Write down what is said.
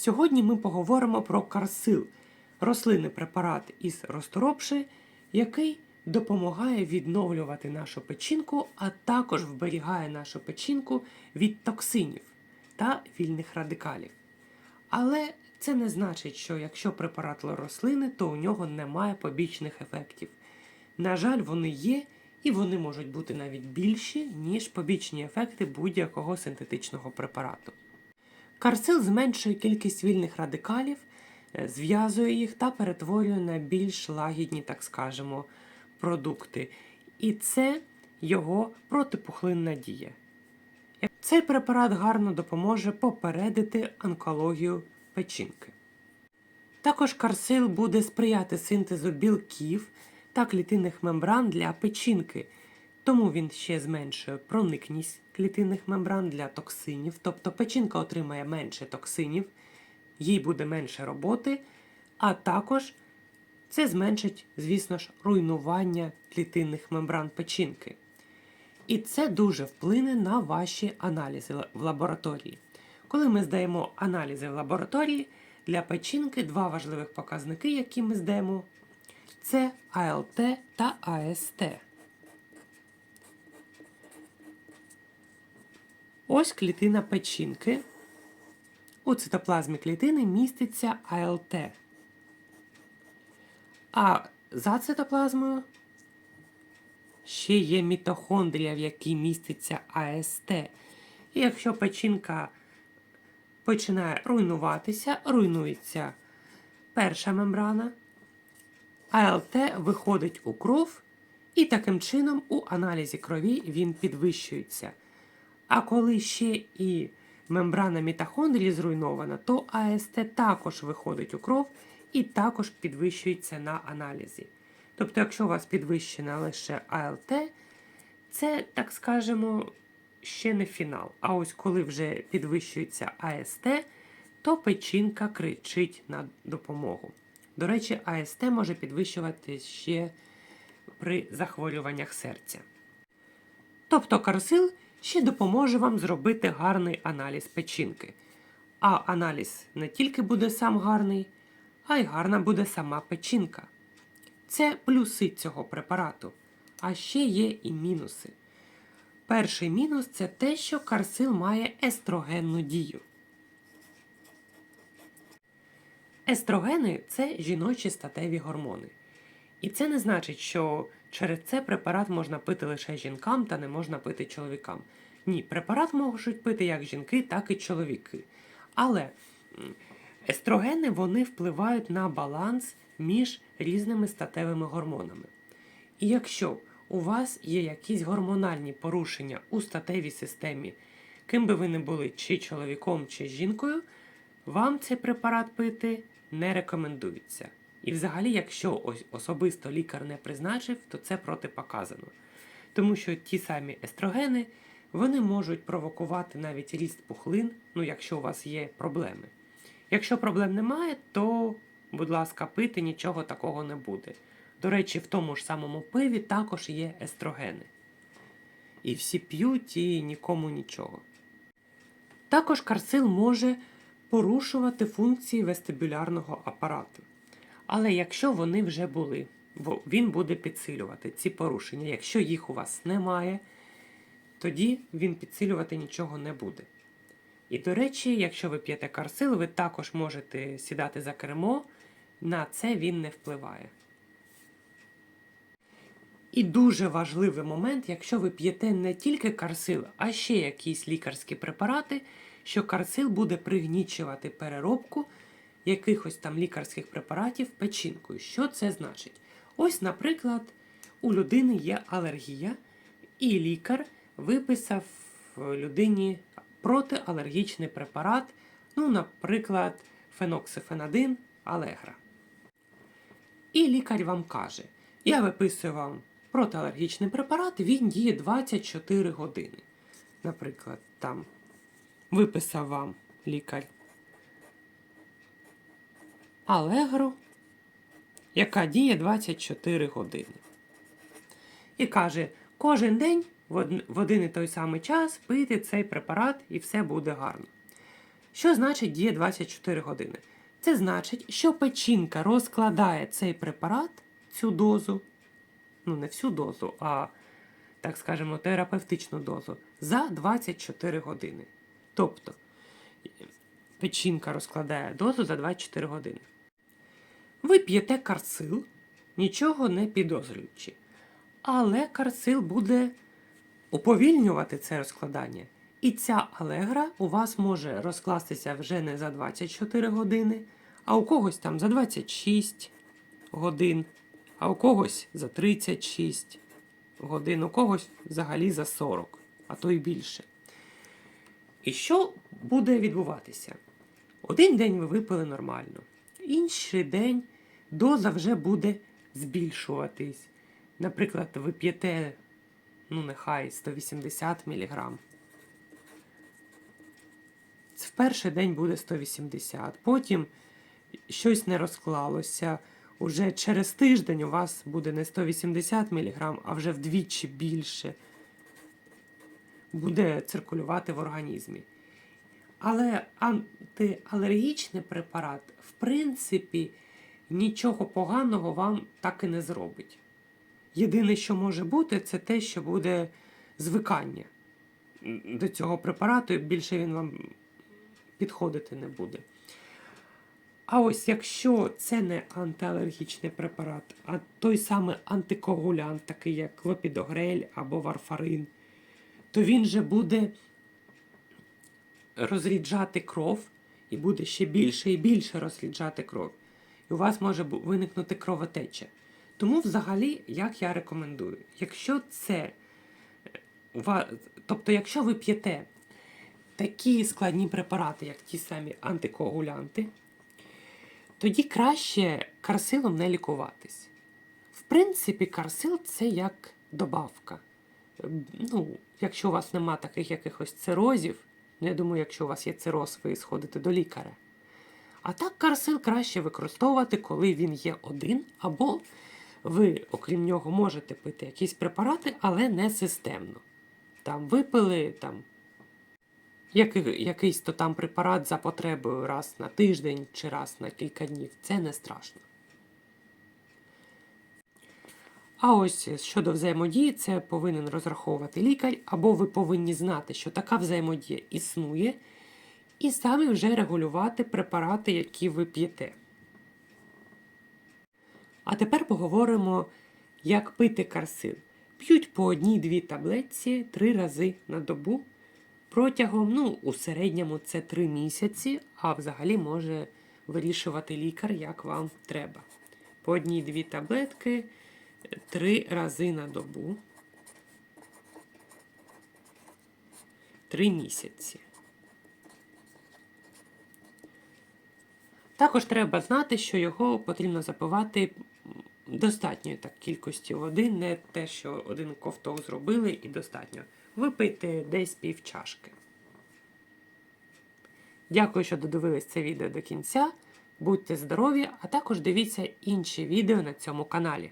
Сьогодні ми поговоримо про карсил, рослинний препарат із розторопши, який допомагає відновлювати нашу печінку, а також вберігає нашу печінку від токсинів та вільних радикалів. Але це не значить, що якщо препарат рослини, то у нього немає побічних ефектів. На жаль, вони є, і вони можуть бути навіть більші, ніж побічні ефекти будь-якого синтетичного препарату. Карсил зменшує кількість вільних радикалів, е, зв'язує їх та перетворює на більш лагідні, так скажемо, продукти. І це його протипухлинна дія. Цей препарат гарно допоможе попередити онкологію печінки. Також карсил буде сприяти синтезу білків та клітинних мембран для печінки, тому він ще зменшує проникність клітинних мембран для токсинів, тобто печінка отримає менше токсинів, їй буде менше роботи, а також це зменшить, звісно ж, руйнування клітинних мембран печінки. І це дуже вплине на ваші аналізи в лабораторії. Коли ми здаємо аналізи в лабораторії, для печінки два важливих показники, які ми здаємо, це АЛТ та АСТ. Ось клітина печінки. У цитоплазмі клітини міститься АЛТ. А за цитоплазмою ще є мітохондрія, в якій міститься АСТ. І якщо печінка починає руйнуватися, руйнується перша мембрана, АЛТ виходить у кров, і таким чином у аналізі крові він підвищується. А коли ще і мембрана мітохондрії зруйнована, то АСТ також виходить у кров і також підвищується на аналізі. Тобто, якщо у вас підвищена лише АЛТ, це, так скажемо, ще не фінал. А ось коли вже підвищується АСТ, то печінка кричить на допомогу. До речі, АСТ може підвищувати ще при захворюваннях серця. Тобто карсил ще допоможе вам зробити гарний аналіз печінки. А аналіз не тільки буде сам гарний, а й гарна буде сама печінка. Це плюси цього препарату. А ще є і мінуси. Перший мінус це те, що карсил має естрогенну дію. Естрогени це жіночі статеві гормони. І це не значить, що через це препарат можна пити лише жінкам та не можна пити чоловікам. Ні, препарат можуть пити як жінки, так і чоловіки. Але естрогени вони впливають на баланс між різними статевими гормонами. І якщо у вас є якісь гормональні порушення у статевій системі, ким би ви не були, чи чоловіком, чи жінкою, вам цей препарат пити не рекомендується. І взагалі, якщо ось особисто лікар не призначив, то це протипоказано. Тому що ті самі естрогени вони можуть провокувати навіть ріст пухлин, ну якщо у вас є проблеми. Якщо проблем немає, то, будь ласка, пити нічого такого не буде. До речі, в тому ж самому пиві також є естрогени. І всі п'ють і нікому нічого. Також карсил може порушувати функції вестибулярного апарату. Але якщо вони вже були, бо він буде підсилювати ці порушення. Якщо їх у вас немає, тоді він підсилювати нічого не буде. І, до речі, якщо ви п'єте карсил, ви також можете сідати за кермо, на це він не впливає. І дуже важливий момент, якщо ви п'єте не тільки карсил, а ще якісь лікарські препарати, що карсил буде пригнічувати переробку якихось там лікарських препаратів печінкою. Що це значить? Ось, наприклад, у людини є алергія, і лікар виписав людині протиалергічний препарат, ну, наприклад, феноксифенадин Алегра. І лікар вам каже: я виписую вам протиалергічний препарат, він діє 24 години. Наприклад, там виписав вам лікар Алегру, яка діє 24 години. І каже, кожен день в один і той самий час пити цей препарат і все буде гарно. Що значить діє 24 години? Це значить, що печінка розкладає цей препарат, цю дозу, ну не всю дозу, а так скажемо, терапевтичну дозу за 24 години. Тобто печінка розкладає дозу за 24 години. Ви п'єте карсил, нічого не підозрюючи. Але карсил буде уповільнювати це розкладання. І ця алегра у вас може розкластися вже не за 24 години, а у когось там за 26 годин, а у когось за 36 годин, у когось взагалі за 40, а то й більше. І що буде відбуватися? Один день ви випили нормально, інший день доза вже буде збільшуватись. Наприклад, ви п'єте, ну нехай 180 мг. В перший день буде 180, потім щось не розклалося. Уже через тиждень у вас буде не 180 мг, а вже вдвічі більше буде циркулювати в організмі. Але антиалергічний препарат, в принципі, нічого поганого вам так і не зробить. Єдине, що може бути, це те, що буде звикання до цього препарату, і більше він вам підходити не буде. А ось якщо це не антиалергічний препарат, а той самий антикоагулянт, такий як клопідогрель або варфарин, то він же буде розріджати кров і буде ще більше і більше розріджати кров. І у вас може виникнути кровотеча. Тому, взагалі, як я рекомендую, якщо це е, тобто, якщо ви п'єте такі складні препарати, як ті самі антикоагулянти, тоді краще карсилом не лікуватись. В принципі, карсил це як добавка. Ем, Ну, якщо у вас нема таких якихось цирозів, ну я думаю, якщо у вас є цироз, ви сходите до лікаря. А так карсил краще використовувати, коли він є один, або ви, окрім нього, можете пити якісь препарати, але не системно. Там випили там, який, якийсь то там препарат за потребою раз на тиждень чи раз на кілька днів. Це не страшно. А ось щодо взаємодії, це повинен розраховувати лікар, або ви повинні знати, що така взаємодія існує, і самі вже регулювати препарати, які ви п'єте. А тепер поговоримо, як пити карсил. П'ють по одній-дві таблетці три рази на добу протягом, ну, у середньому це три місяці, а взагалі може вирішувати лікар, як вам треба. По одній-дві таблетки три рази на добу. Три місяці. Також треба знати, що його потрібно запивати достатньої так кількості води, не те, що один ковток зробили і достатньо. Випийте десь пів чашки. Дякую, що додивились це відео до кінця. Будьте здорові, а також дивіться інші відео на цьому каналі.